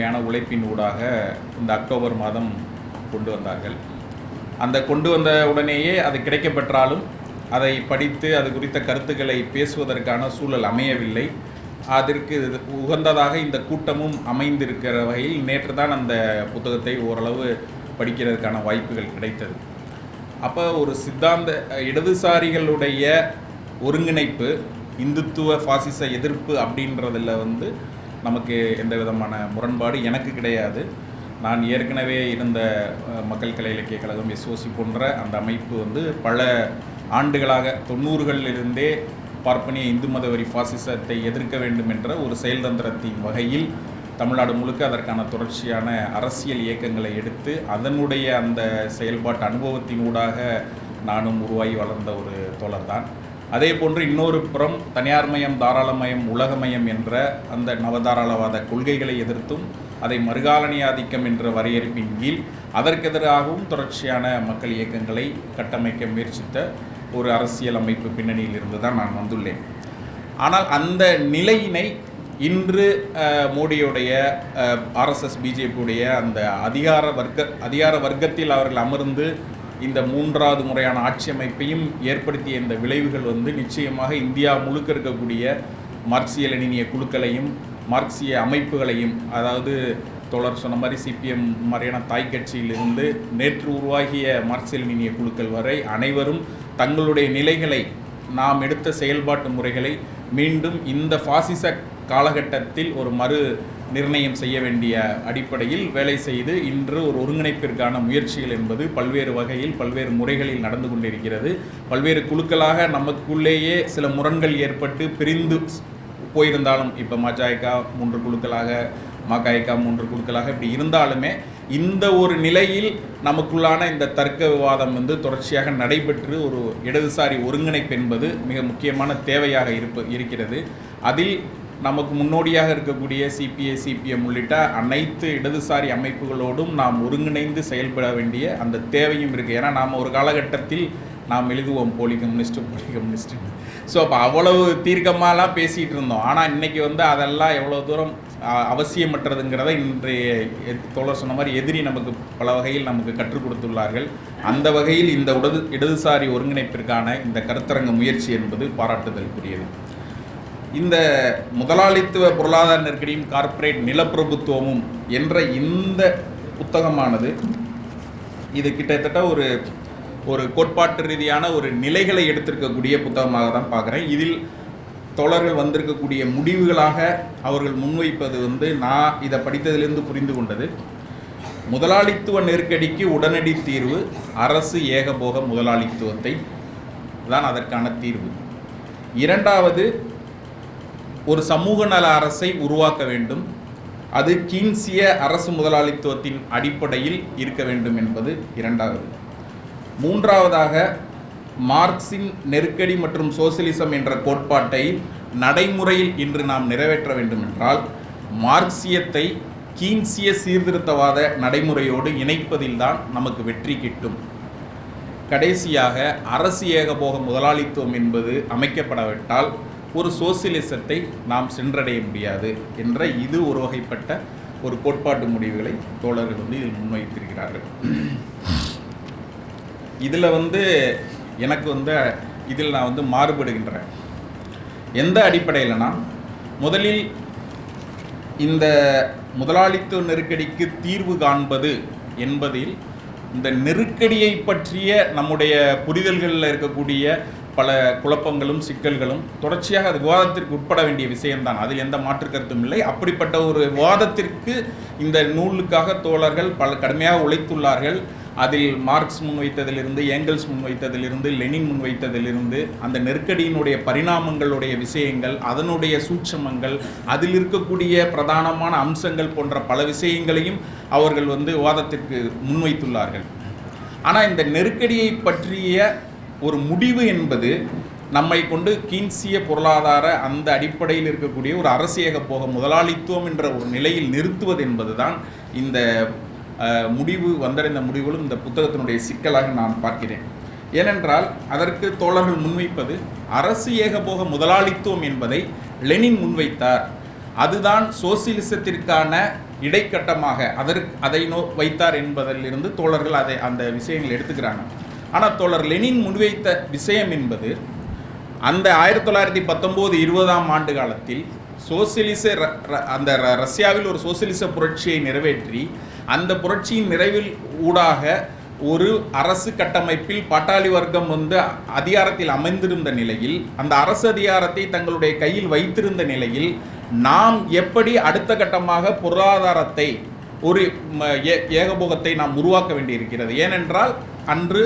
கடுமையான உழைப்பின் ஊடாக இந்த அக்டோபர் மாதம் கொண்டு வந்தார்கள். அந்த கொண்டு வந்த உடனேயே அது கிடைக்கப்பெற்றாலும் அதை படித்து அது குறித்த கருத்துக்களை பேசுவதற்கான சூழல் அமையவில்லை. அதற்கு உகந்ததாக இந்த கூட்டமும் அமைந்திருக்கிற வகையில் நேற்று தான் அந்த புத்தகத்தை ஓரளவு படிக்கிறதுக்கான வாய்ப்புகள் கிடைத்தது. அப்போ ஒரு சித்தாந்த இடதுசாரிகளுடைய ஒருங்கிணைப்பு இந்துத்துவ பாசிச எதிர்ப்பு அப்படின்றதுல வந்து நமக்கு எந்த விதமான முரண்பாடு எனக்கு கிடையாது. நான் ஏற்கனவே இருந்த மக்கள் கலை இலக்கிய கழகம் எஸ்ஓசி போன்ற அந்த அமைப்பு வந்து பல ஆண்டுகளாக தொண்ணூறுகளிலிருந்தே பார்ப்பனிய இந்து மத வரி பாசிசத்தை எதிர்க்க வேண்டும் என்ற ஒரு செயல்தந்திரத்தின் வகையில் தமிழ்நாடு முழுக்க அதற்கான தொடர்ச்சியான அரசியல் இயக்கங்களை எடுத்து அதனுடைய அந்த செயல்பாட்டு அனுபவத்தின் ஊடாக நானும் உருவாகி வளர்ந்த ஒரு தோழர் தான் அதே போன்று இன்னொரு புறம் தனியார்மயம் தாராளமயம் உலகமயம் என்ற அந்த நவதாராளவாத கொள்கைகளை எதிர்த்தும் அதை மறுகாலனியாதிக்கம் என்ற வரையறுப்பின் கீழ் அதற்கெதிராகவும் தொடர்ச்சியான மக்கள் இயக்கங்களை கட்டமைக்க முயற்சித்த ஒரு அரசியல் அமைப்பு பின்னணியில் இருந்து தான் நான் வந்துள்ளேன். ஆனால் அந்த நிலையினை இன்று மோடியுடைய ஆர்எஸ்எஸ் பிஜேபியுடைய அந்த அதிகார வர்க்க அதிகார வர்க்கத்தில் அவர்கள் அமர்ந்து இந்த மூன்றாவது முறையான ஆட்சி அமைப்பையும் ஏற்படுத்திய இந்த விளைவுகள் வந்து நிச்சயமாக இந்தியா முழுக்க இருக்கக்கூடிய மார்க்சிய லெனினிய குழுக்களையும் மார்க்சிய அமைப்புகளையும் அதாவது தோழர் சொன்ன மாதிரி சிபிஎம் மாதிரியான தாய் கட்சியிலிருந்து நேற்று உருவாகிய மார்க்சிய லெனினிய குழுக்கள் வரை அனைவரும் தங்களுடைய நிலைகளை நாம் எடுத்த செயல்பாட்டு முறைகளை மீண்டும் இந்த ஃபாசிச காலகட்டத்தில் ஒரு மறு நிர்ணயம் செய்ய வேண்டிய அடிப்படையில் வேலை செய்து இன்று ஒரு ஒருங்கிணைப்பிற்கான முயற்சிகள் என்பது பல்வேறு வகையில் பல்வேறு முறைகளில் நடந்து கொண்டிருக்கிறது. பல்வேறு குழுக்களாக நமக்குள்ளேயே சில முரண்கள் ஏற்பட்டு பிரிந்து போயிருந்தாலும் இப்போ மஜாய்க்கா மூன்று குழுக்களாக மகாய்க்கா மூன்று குழுக்களாக இப்படி இருந்தாலுமே இந்த ஒரு நிலையில் நமக்குள்ளான இந்த தர்க்க விவாதம் வந்து தொடர்ச்சியாக நடைபெற்று ஒரு இடதுசாரி ஒருங்கிணைப்பு என்பது மிக முக்கியமான தேவையாக இருப்ப இருக்கிறது. அதில் நமக்கு முன்னோடியாக இருக்கக்கூடிய சிபிஐ சிபிஎம் உள்ளிட்ட அனைத்து இடதுசாரி அமைப்புகளோடும் நாம் ஒருங்கிணைந்து செயல்பட வேண்டிய அந்த தேவையும் இருக்குது ஏன்னா நாம் ஒரு காலகட்டத்தில் நாம் எழுதுவோம் போலி கம்யூனிஸ்ட் போலி கம்யூனிஸ்ட் ஸோ அப்போ அவ்வளவு தீர்க்கமாலாம் பேசிகிட்டு இருந்தோம். ஆனால் இன்றைக்கி வந்து அதெல்லாம் எவ்வளோ தூரம் அவசியமற்றதுங்கிறத இன்றைய தோழர் சொன்ன மாதிரி எதிரி நமக்கு பல வகையில் நமக்கு கற்றுக் கொடுத்துள்ளார்கள். அந்த வகையில் இந்த உடது இடதுசாரி ஒருங்கிணைப்பிற்கான இந்த கருத்தரங்க முயற்சி என்பது பாராட்டுதலுக்குரியது. இந்த முதலாளித்துவ பொருளாதார நெருக்கடியும் கார்ப்பரேட் நிலப்பிரபுத்துவமும் என்ற இந்த புத்தகமானது இது கிட்டத்தட்ட ஒரு ஒரு கோட்பாட்டு ரீதியான ஒரு நிலைகளை எடுத்திருக்கக்கூடிய புத்தகமாக தான் பார்க்குறேன். இதில் தோழர்கள் வந்திருக்கக்கூடிய முடிவுகளாக அவர்கள் முன்வைப்பது வந்து நான் இதை படித்ததிலிருந்து புரிந்து கொண்டது. முதலாளித்துவ நெருக்கடிக்கு உடனடி தீர்வு அரசு ஏகபோக முதலாளித்துவத்தை தான் அதற்கான தீர்வு. இரண்டாவது ஒரு சமூக நல அரசை உருவாக்க வேண்டும். அது கீன்சிய அரசு முதலாளித்துவத்தின் அடிப்படையில் இருக்க வேண்டும் என்பது இரண்டாவது. மூன்றாவதாக மார்க்சின் நெருக்கடி மற்றும் சோசியலிசம் என்ற கோட்பாட்டை நடைமுறையில் இன்று நாம் நிறைவேற்ற வேண்டும் என்றால் மார்க்சியத்தை கீன்சிய சீர்திருத்தவாத நடைமுறையோடு இணைப்பதில்தான் நமக்கு வெற்றி கிட்டும். கடைசியாக அரசு ஏகபோக முதலாளித்துவம் என்பது அமைக்கப்படாவிட்டால் ஒரு சோசியலிசத்தை நாம் சென்றடைய முடியாது என்ற இது ஒரு வகைப்பட்ட ஒரு கோட்பாட்டு முடிவுகளை தோழர்கள் வந்து இதில் முன்வைத்திருக்கிறார்கள். இதில் வந்து எனக்கு வந்து இதில் நான் வந்து மாறுபடுகின்றேன். எந்த அடிப்படையில்னா முதலில் இந்த முதலாளித்துவ நெருக்கடிக்கு தீர்வு காண்பது என்பதில் இந்த நெருக்கடியை பற்றிய நம்முடைய புரிதல்களில் இருக்கக்கூடிய பல குழப்பங்களும் சிக்கல்களும் தொடர்ச்சியாக அது விவாதத்திற்கு உட்பட வேண்டிய விஷயம்தான். அதில் எந்த மாற்று கருத்தும் இல்லை. அப்படிப்பட்ட ஒரு விவாதத்திற்கு இந்த நூலுக்காக தோழர்கள் பல கடுமையாக உழைத்துள்ளார்கள். அதில் மார்க்ஸ் முன்வைத்ததிலிருந்து ஏங்கல்ஸ் முன்வைத்ததிலிருந்து லெனின் முன்வைத்ததிலிருந்து அந்த நெருக்கடியினுடைய பரிணாமங்களுடைய விஷயங்கள் அதனுடைய சூட்சமங்கள் அதில் இருக்கக்கூடிய பிரதானமான அம்சங்கள் போன்ற பல விஷயங்களையும் அவர்கள் வந்து விவாதத்திற்கு முன்வைத்துள்ளார்கள். ஆனால் இந்த நெருக்கடியை பற்றிய ஒரு முடிவு என்பது நம்மை கொண்டு கீன்சிய பொருளாதார அந்த அடிப்படையில் இருக்கக்கூடிய ஒரு அரசியக போக முதலாளித்துவம் என்ற ஒரு நிலையில் நிறுத்துவது என்பதுதான் இந்த முடிவு வந்தடைந்த முடிவுகளும் இந்த புத்தகத்தினுடைய சிக்கலாக நான் பார்க்கிறேன். ஏனென்றால் அதற்கு தோழர்கள் முன்வைப்பது அரசு ஏகபோக முதலாளித்துவம் என்பதை லெனின் முன்வைத்தார். அதுதான் சோசியலிசத்திற்கான இடைக்கட்டமாக அதற்கு அதை நோ வைத்தார் என்பதிலிருந்து தோழர்கள் அதை அந்த விஷயங்கள் எடுத்துக்கிறாங்க. ஆனால் தோழர் லெனின் முன்வைத்த விஷயம் என்பது அந்த ஆயிரத்தி தொள்ளாயிரத்தி பத்தொம்போது இருபதாம் ஆண்டு காலத்தில் சோசியலிச ர- ர- அந்த ர- ரஷ்யாவில் ஒரு சோசியலிச புரட்சியை நிறைவேற்றி அந்த புரட்சியின் நிறைவில் ஊடாக ஒரு அரசு கட்டமைப்பில் பாட்டாளி வர்க்கம் வந்து அதிகாரத்தில் அமைந்திருந்த நிலையில் அந்த அரசு அதிகாரத்தை தங்களுடைய கையில் வைத்திருந்த நிலையில் நாம் எப்படி அடுத்த கட்டமாக பொருளாதாரத்தை ஒரு ஏ- ஏகபோகத்தை நாம் உருவாக்க வேண்டியிருக்கிறது? ஏனென்றால் அன்று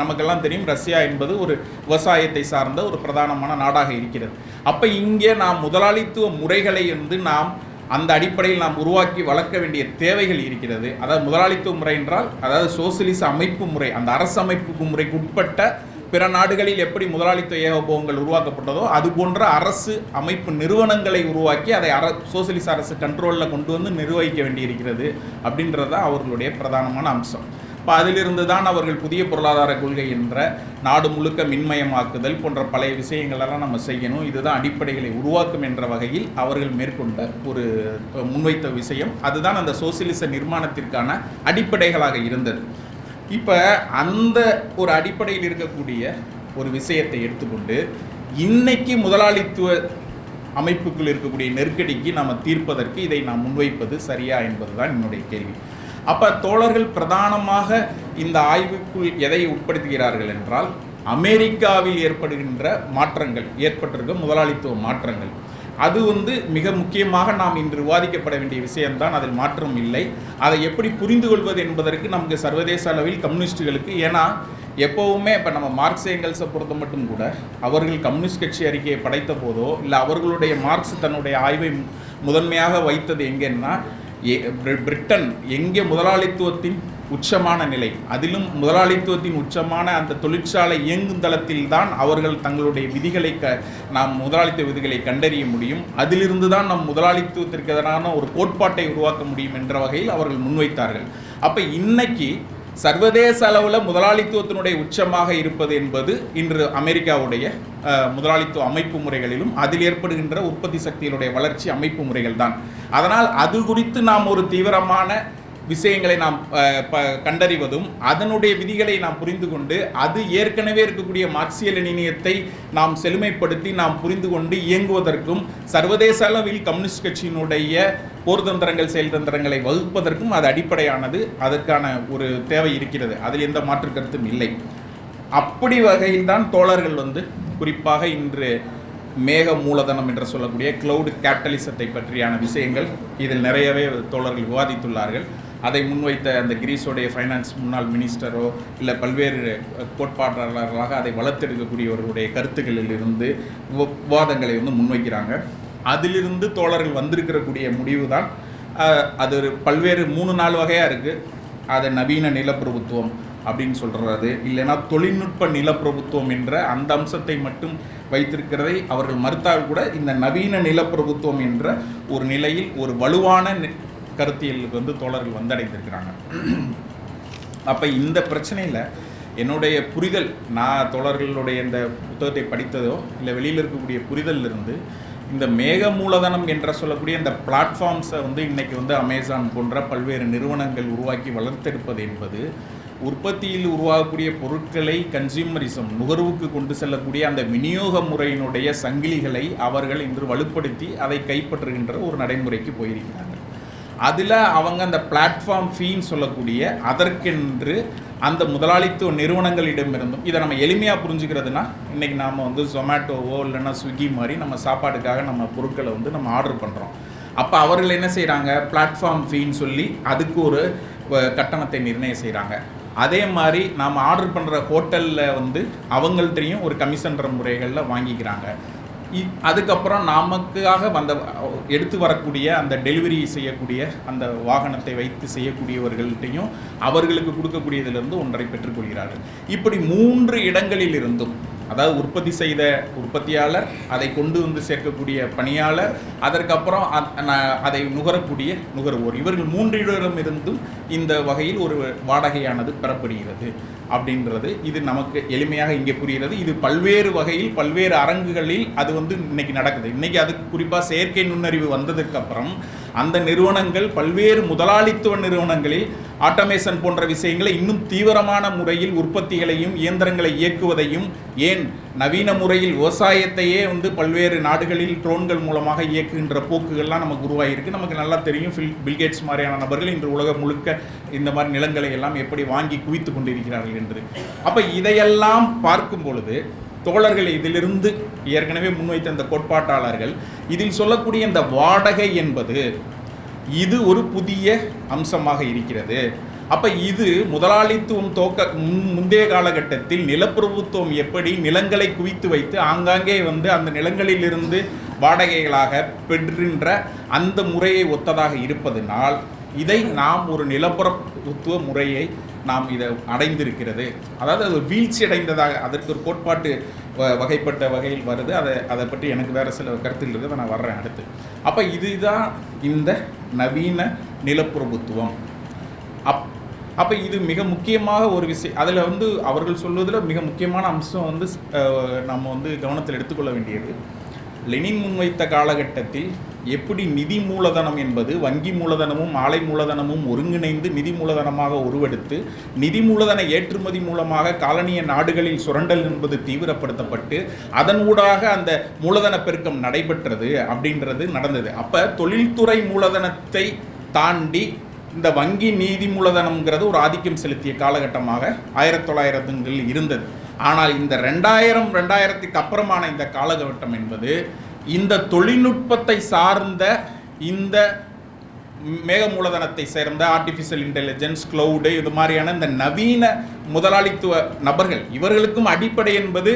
நமக்கெல்லாம் தெரியும் ரஷ்யா என்பது ஒரு விவசாயத்தை சார்ந்த ஒரு பிரதானமான நாடாக இருக்கிறது. அப்போ இங்கே நாம் முதலாளித்துவ முறைகளை வந்து நாம் அந்த அடிப்படையில் நாம் உருவாக்கி வளர்க்க வேண்டிய தேவைகள் இருக்கிறது. அதாவது முதலாளித்துவ முறை என்றால் அதாவது சோசியலிச அமைப்பு முறை அந்த அரசமைப்பு முறைக்கு உட்பட்ட பிற நாடுகளில் எப்படி முதலாளித்துவ ஏகபோகங்கள் உருவாக்கப்பட்டதோ அது போன்ற அரசு அமைப்பு நிறுவனங்களை உருவாக்கி அதை அர சோசியலிச அரசு கண்ட்ரோலில் கொண்டு வந்து நிர்வகிக்க வேண்டியிருக்கிறது அப்படின்றது தான் அவர்களுடைய பிரதானமான அம்சம். இப்போ அதிலிருந்து தான் அவர்கள் புதிய பொருளாதார கொள்கை என்ற நாடு முழுக்க மின்மயமாக்குதல் போன்ற பழைய விஷயங்களெல்லாம் நம்ம செய்யணும். இதுதான் அடிப்படைகளை உருவாக்கும் என்ற வகையில் அவர்கள் மேற்கொண்ட ஒரு முன்வைத்த விஷயம். அதுதான் அந்த சோசியலிச நிர்மாணத்திற்கான அடிப்படைகளாக இருந்தது. இப்போ அந்த ஒரு அடிப்படையில் இருக்கக்கூடிய ஒரு விஷயத்தை எடுத்துக்கொண்டு இன்னைக்கு முதலாளித்துவ அமைப்புக்குள் இருக்கக்கூடிய நெருக்கடிக்கு நாம் தீர்ப்பதற்கு இதை நாம் முன்வைப்பது சரியா என்பதுதான் என்னுடைய கேள்வி. அப்போ தோழர்கள் பிரதானமாக இந்த ஆய்வுக்குள் எதை உட்படுத்துகிறார்கள் என்றால் அமெரிக்காவில் ஏற்படுகின்ற மாற்றங்கள் ஏற்பட்டிருக்க முதலாளித்துவ மாற்றங்கள். அது வந்து மிக முக்கியமாக நாம் இன்று விவாதிக்கப்பட வேண்டிய விஷயம்தான். அதில் மாற்றம் இல்லை. அதை எப்படி புரிந்து கொள்வது என்பதற்கு நமக்கு சர்வதேச அளவில் கம்யூனிஸ்டுகளுக்கு ஏன்னா எப்போவுமே இப்போ நம்ம மார்க்ஸ் ஏங்கல்ஸை பொறுத்த மட்டும் கூட அவர்கள் கம்யூனிஸ்ட் கட்சி அறிக்கையை படைத்த போதோ இல்லை அவர்களுடைய மார்க்ஸ் தன்னுடைய ஆய்வை முதன்மையாக வைத்தது எங்கன்னா பிரிட்டன் எங்கே முதலாளித்துவத்தின் உச்சமான நிலை அதிலும் முதலாளித்துவத்தின் உச்சமான அந்த தொழிற்சாலை இயங்கும் தளத்தில் தான் அவர்கள் தங்களுடைய விதிகளை க நாம் முதலாளித்துவ விதிகளை கண்டறிய முடியும். அதிலிருந்து தான் நம் முதலாளித்துவத்திற்கு எதிரான ஒரு கோட்பாட்டை உருவாக்க முடியும் என்ற வகையில் அவர்கள் முன்வைத்தார்கள். அப்போ இன்னைக்கு சர்வதேச அளவில் முதலாளித்துவத்தினுடைய உச்சமாக இருப்பது என்பது இன்று அமெரிக்காவுடைய முதலாளித்துவ அமைப்பு முறைகளிலும் அதில் ஏற்படுகின்ற உற்பத்தி சக்தியினுடைய வளர்ச்சி அமைப்பு முறைகள் தான் அதனால் அது குறித்து நாம் ஒரு தீவிரமான விஷயங்களை நாம் ப- கண்டறிவதும் அதனுடைய விதிகளை நாம் புரிந்து கொண்டு அது ஏற்கனவே இருக்கக்கூடிய மார்க்சிய லெனினியத்தை நாம் செழுமைப்படுத்தி நாம் புரிந்து கொண்டு இயங்குவதற்கும் சர்வதேச அளவில் கம்யூனிஸ்ட் கட்சியினுடைய போர்தந்திரங்கள் செயல்தந்திரங்களை வகுப்பதற்கும் அது அடிப்படையானது அதற்கான ஒரு தேவை இருக்கிறது. அதில் எந்த மாற்று கருத்தும் இல்லை. அப்படி வகையில் தான் தோழர்கள் வந்து குறிப்பாக இன்று மேக மூலதனம் என்று சொல்லக்கூடிய கிளவுடு கேபிட்டலிசத்தை பற்றியான விஷயங்கள் இதில் நிறையவே தோழர்கள் விவாதித்துள்ளார்கள். அதை முன்வைத்த அந்த கிரீஸோடைய ஃபைனான்ஸ் முன்னாள் மினிஸ்டரோ இல்லை பல்வேறு கோட்பாட்டாளர்களாக அதை வளர்த்தெடுக்கக்கூடியவர்களுடைய கருத்துக்களில் இருந்து விவாதங்களை வந்து முன்வைக்கிறாங்க. அதிலிருந்து தோழர்கள் வந்திருக்கிறக்கூடிய முடிவு தான் அது ஒரு பல்வேறு மூணு நாலு வகையாக இருக்குது அதை நவீன நிலப்பிரபுத்துவம் அப்படின்னு சொல்கிறது இல்லைன்னா தொழில்நுட்ப நிலப்பிரபுத்துவம் என்ற அந்த அம்சத்தை மட்டும் வைத்திருக்கிறதை அவர்கள் மறுத்தால் கூட இந்த நவீன நிலப்பிரபுத்துவம் என்ற ஒரு நிலையில் ஒரு வலுவான கருத்தியலுக்கு வந்து தோழர்கள் வந்தடைந்திருக்கிறாங்க. அப்போ இந்த பிரச்சனையில் என்னுடைய புரிதல் நான் தோழர்களுடைய இந்த புத்தகத்தை படித்ததோ இல்லை வெளியில் இருக்கக்கூடிய புரிதல்ல இருந்து இந்த மேக மூலதனம் என்ற சொல்லக்கூடிய இந்த பிளாட்ஃபார்ம்ஸை வந்து இன்றைக்கி வந்து அமேசான் போன்ற பல்வேறு நிறுவனங்கள் உருவாக்கி வளர்த்தெடுப்பது என்பது உற்பத்தியில் உருவாகக்கூடிய பொருட்களை கன்சியூமரிசம் நுகர்வுக்கு கொண்டு செல்லக்கூடிய அந்த விநியோக முறையினுடைய சங்கிலிகளை அவர்கள் இன்று வலுப்படுத்தி அதை கைப்பற்றுகின்ற ஒரு நடைமுறைக்கு போயிருக்கிறார்கள். அதில் அவங்க அந்த பிளாட்ஃபார்ம் ஃபீன்னு சொல்லக்கூடிய அதற்கென்று அந்த முதலாளித்துவ நிறுவனங்களிடமிருந்தும் இதை நம்ம எளிமையாக புரிஞ்சுக்கிறதுனா இன்றைக்கி நாம் வந்து ஜொமேட்டோவோ இல்லைன்னா ஸ்விக்கி மாதிரி நம்ம சாப்பாடுக்காக நம்ம பொருட்களை வந்து நம்ம ஆர்டர் பண்ணுறோம் அப்போ அவர்கள் என்ன செய்கிறாங்க பிளாட்ஃபார்ம் ஃபீன்னு சொல்லி அதுக்கு ஒரு கட்டணத்தை நிர்ணயம் செய்கிறாங்க அதே மாதிரி நாம் ஆர்டர் பண்ணுற ஹோட்டலில் வந்து அவங்கள்ட்டையும் ஒரு கமிஷன்ற முறைகளில் வாங்கிக்கிறாங்க. அதுக்கப்புறம் நமக்காக வந்த எடுத்து வரக்கூடிய அந்த டெலிவரி செய்யக்கூடிய அந்த வாகனத்தை வைத்து செய்யக்கூடியவர்கள்ட்டையும் அவர்களுக்கு கொடுக்கக்கூடியதிலிருந்து ஒன்றை பெற்றுக்கொள்கிறார்கள். இப்படி மூன்று இடங்களில் இருந்தும் அதாவது உற்பத்தி செய்த உற்பத்தியாளர் அதை கொண்டு வந்து சேர்க்கக்கூடிய பணியாளர் அதற்கப்புறம் அதை நுகரக்கூடிய நுகர்வோர். இவர்கள் மூன்றிடம் இருந்தும் இந்த வகையில் ஒரு வாடகையானது பெறப்படுகிறது அப்படின்றது. இது நமக்கு எளிமையாக இங்கே புரிகிறது. இது பல்வேறு வகையில் பல்வேறு அரங்குகளில் அது வந்து இன்னைக்கு நடக்குது. இன்னைக்கு அதுக்கு குறிப்பாக செயற்கை நுண்ணறிவு வந்ததுக்கப்புறம் அந்த நிறுவனங்கள் பல்வேறு முதலாளித்துவ நிறுவனங்களில் ஆட்டோமேஷன் போன்ற விஷயங்களை இன்னும் தீவிரமான முறையில் உற்பத்திகளையும் இயந்திரங்களை இயக்குவதையும் ஏன் நவீன முறையில் விவசாயத்தையே வந்து பல்வேறு நாடுகளில் ட்ரோன்கள் மூலமாக இயக்குகின்ற போக்குகள்லாம் நமக்கு உருவாகியிருக்கு. நமக்கு நல்லா தெரியும். ஃபில் பில்கேட்ஸ் மாதிரியான நபர்கள் இன்று உலகம் முழுக்க இந்த மாதிரி நிலங்களை எல்லாம் எப்படி வாங்கி குவித்து கொண்டிருக்கிறார்கள் என்று அப்போ இதையெல்லாம் பார்க்கும் பொழுது தோழர்கள் இதிலிருந்து ஏற்கனவே முன்வைத்த இந்த கோட்பாட்டாளர்கள் இதில் சொல்லக்கூடிய இந்த வாடகை என்பது இது ஒரு புதிய அம்சமாக இருக்கிறது. அப்போ இது முதலாளித்துவம் தோக்க முந்தைய காலகட்டத்தில் நிலப்பிரபுத்துவம் எப்படி நிலங்களை குவித்து வைத்து ஆங்காங்கே வந்து அந்த நிலங்களிலிருந்து வாடகைகளாக பெறுகின்ற அந்த முறையை ஒத்ததாக இருப்பதனால் இதை நாம் ஒரு நிலப்பிரபுத்துவ முறையை நாம் இதை அடைந்திருக்கிறது. அதாவது அது வீழ்ச்சி அடைந்ததாக அதற்கு ஒரு கோட்பாட்டு வ- வகைப்பட்ட வகையில் வருது. அதை அதை பற்றி எனக்கு வேறு சில கருத்தில் இருக்குது. நான் வர்றேன் அடுத்து. அப்போ இதுதான் இந்த நவீன நிலப்பிரபுத்துவம். அப் அப்போ இது மிக முக்கியமாக ஒரு விஷயம். அதில் வந்து அவர்கள் சொல்வதில் மிக முக்கியமான அம்சம் வந்து நம்ம வந்து கவனத்தில் எடுத்துக்கொள்ள வேண்டியது லெனின் முன்வைத்த காலகட்டத்தில் எப்படி நிதி மூலதனம் என்பது வங்கி மூலதனமும் ஆலை மூலதனமும் ஒருங்கிணைந்து நிதி மூலதனமாக உருவெடுத்து நிதி மூலதன ஏற்றுமதி மூலமாக காலனிய நாடுகளில் சுரண்டல் என்பது தீவிரப்படுத்தப்பட்டு அதன் ஊடாக அந்த மூலதன பெருக்கம் நடைபெற்றது அப்படின்றது நடந்தது. அப்போ தொழில்துறை மூலதனத்தை தாண்டி இந்த வங்கி நீதி மூலதனம்ங்கிறது ஒரு ஆதிக்கம் செலுத்திய காலகட்டமாக ஆயிரத்தி தொள்ளாயிரத்துங்களில் இருந்தது. ஆனால் இந்த ரெண்டாயிரம் ரெண்டாயிரத்துக்கு அப்புறமான இந்த காலகட்டம் என்பது இந்த தொழில்நுட்பத்தை சார்ந்த இந்த மேக மூலதனத்தை சேர்ந்த ஆர்டிஃபிஷியல் இன்டெலிஜென்ஸ் க்ளவுடு இது மாதிரியான இந்த நவீன முதலாளித்துவ நபர்கள் இவர்களுக்கும் அடிப்படை என்பது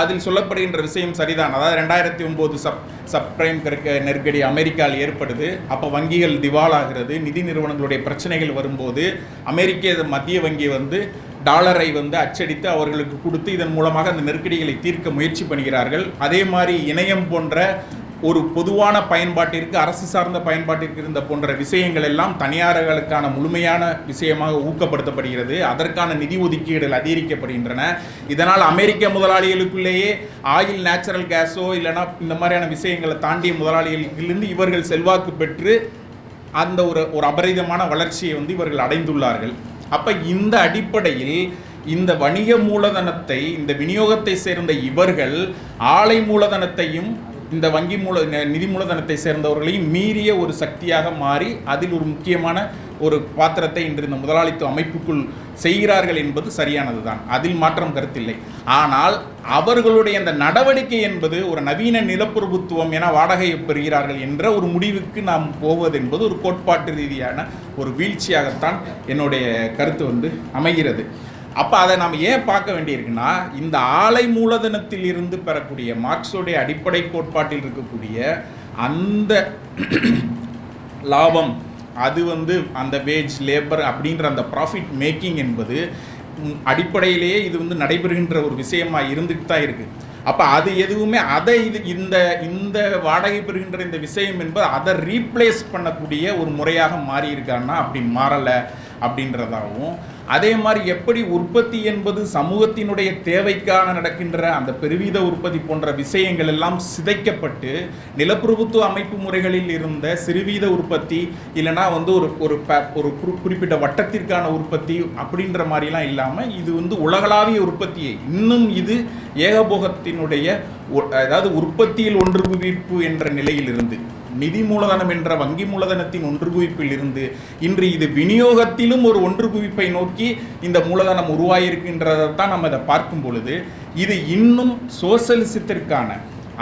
அதில் சொல்லப்படுகின்ற விஷயம் சரிதான். அதாவது ரெண்டாயிரத்தி ஒம்பது சப் சப்ரைம் நெருக்கடி அமெரிக்காவில் ஏற்படுது. அப்போ வங்கிகள் திவாலாகிறது. நிதி நிறுவனங்களுடைய பிரச்சனைகள் வரும்போது அமெரிக்க மத்திய வங்கி வந்து டாலரை வந்து அச்சடித்து அவர்களுக்கு கொடுத்து இதன் மூலமாக அந்த நெருக்கடிகளை தீர்க்க முயற்சி பண்ணுகிறார்கள். அதே மாதிரி இணையம் போன்ற ஒரு பொதுவான பயன்பாட்டிற்கு அரசு சார்ந்த பயன்பாட்டிற்கு இருந்த போன்ற விஷயங்கள் எல்லாம் தனியார்களுக்கான முழுமையான விஷயமாக ஊக்கப்படுத்தப்படுகிறது. அதற்கான நிதி ஒதுக்கீடுகள் அதிகரிக்கப்படுகின்றன. இதனால் அமெரிக்க முதலாளிகளுக்குள்ளேயே ஆயில் நேச்சுரல் கேஸோ இல்லைனா இந்த மாதிரியான விஷயங்களை தாண்டிய முதலாளிகளிலிருந்து இவர்கள் செல்வாக்கு பெற்று அந்த ஒரு ஒரு அபரிதமான வளர்ச்சியை வந்து இவர்கள் அடைந்துள்ளார்கள். அப்ப இந்த அடிப்படையில் இந்த வணிக மூலதனத்தை இந்த விநியோகத்தை சேர்ந்த இவர்கள் ஆலை மூலதனத்தையும் இந்த வங்கி மூல நிதி மூலதனத்தை சேர்ந்தவர்களையும் மீறிய ஒரு சக்தியாக மாறி அதில் ஒரு முக்கியமான ஒரு பாத்திரத்தை இன்று இந்த முதலாளித்துவ அமைப்புக்குள் செய்கிறார்கள் என்பது சரியானது தான் அதில் மாற்றம் கருத்தில்லை. ஆனால் அவர்களுடைய அந்த நடவடிக்கை என்பது ஒரு நவீன நிலப்பிரபுத்துவம் என வாடகை பெறுகிறார்கள் என்ற ஒரு முடிவுக்கு நாம் போவது என்பது ஒரு கோட்பாட்டு ரீதியான ஒரு வீழ்ச்சியாகத்தான் என்னுடைய கருத்து வந்து அமைகிறது. அப்போ அதை நாம் ஏன் பார்க்க வேண்டியிருக்குன்னா இந்த ஆலை மூலதனத்தில் இருந்து பெறக்கூடிய மார்க்ஸோடைய அடிப்படை கோட்பாட்டில் இருக்கக்கூடிய அந்த லாபம் அது வந்து அந்த வேஜ் லேபர் அப்படின்ற அந்த ப்ராஃபிட் மேக்கிங் என்பது அடிப்படையிலேயே இது வந்து நடைபெறுகின்ற ஒரு விஷயமா இருந்துட்டு தான் இருக்குது அப்போ அது எதுவுமே அதை இது இந்த இந்த வாடகை பெறுகின்ற இந்த விஷயம் என்பது அதை ரீப்ளேஸ் பண்ணக்கூடிய ஒரு முறையாக மாறி இருக்கான்னா அப்படி மாறலை அப்படின்றதாகவும் அதே மாதிரி எப்படி உற்பத்தி என்பது சமூகத்தினுடைய தேவைக்கான நடக்கின்ற அந்த பெருவீத உற்பத்தி போன்ற விஷயங்கள் எல்லாம் சிதைக்கப்பட்டு நிலப்பிரபுத்துவ அமைப்பு முறைகளில் இருந்த சிறுவீத உற்பத்தி இல்லைன்னா வந்து ஒரு ஒரு ப- ஒரு குறி- குறிப்பிட்ட வட்டத்திற்கான உற்பத்தி அப்படின்ற மாதிரிலாம் இல்லாமல் இது வந்து உலகளாவிய உற்பத்தியை. இன்னும் இது ஏகபோகத்தினுடைய ஒ- அதாவது உற்பத்தியில் ஒன்று குவிப்பு என்ற நிலையிலிருந்து நிதி மூலதனம் என்ற வங்கி மூலதனத்தின் ஒன்று குவிப்பில் இருந்து இன்று இது விநியோகத்திலும் ஒரு ஒன்று குவிப்பை நோக்கி இந்த மூலதனம் உருவாகியிருக்கின்றதை தான் நம்ம இதை பார்க்கும் பொழுது இது இன்னும் சோசலிசத்திற்கான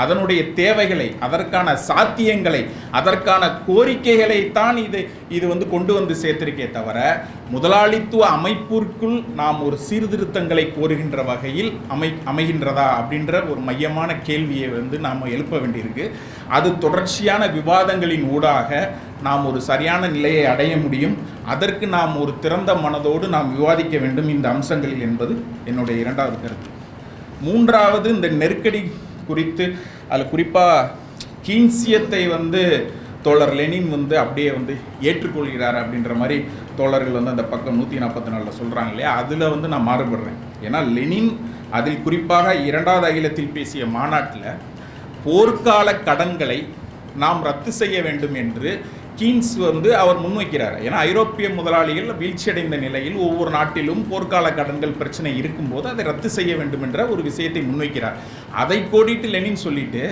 அதனுடைய தேவைகளை அதற்கான சாத்தியங்களை அதற்கான கோரிக்கைகளை தான் இது இது வந்து கொண்டு வந்து சேர்த்திருக்கே தவிர முதலாளித்துவ அமைப்பிற்குள் நாம் ஒரு சீர்திருத்தங்களை கோருகின்ற வகையில் அமை அமைகின்றதா அப்படின்ற ஒரு மையமான கேள்வியை வந்து நாம் எழுப்ப வேண்டியிருக்கு. அது தொடர்ச்சியான விவாதங்களின் ஊடாக நாம் ஒரு சரியான நிலையை அடைய முடியும். அதற்கு நாம் ஒரு திறந்த மனதோடு நாம் விவாதிக்க வேண்டும் இந்த அம்சங்களில் என்பது என்னுடைய இரண்டாவது கருத்து. மூன்றாவது இந்த நெருக்கடி குறித்து அதில் குறிப்பாக கீன்சியத்தை வந்து தோழர் லெனின் வந்து அப்படியே வந்து ஏற்றுக்கொள்கிறார் அப்படின்ற மாதிரி தோழர்கள் வந்து அந்த பக்கம் நூற்றி நாற்பத்தி நாலில் சொல்கிறாங்க இல்லையா? அதில் வந்து நான் மாறுபடுறேன். ஏன்னா லெனின் அதில் குறிப்பாக இரண்டாவது அகிலத்தில் பேசிய மாநாட்டில் போர்க்கால கடன்களை நாம் ரத்து செய்ய வேண்டும் என்று கீன்ஸ் வந்து அவர் முன்வைக்கிறார். ஏன்னா ஐரோப்பிய முதலாளிகள் வீழ்ச்சியடைந்த நிலையில் ஒவ்வொரு நாட்டிலும் போர்க்கால கடன்கள் பிரச்சனை இருக்கும்போது அதை ரத்து செய்ய வேண்டும் என்ற ஒரு விஷயத்தை முன்வைக்கிறார். அதை கோடிட்டு லெனின் சொல்லிட்டு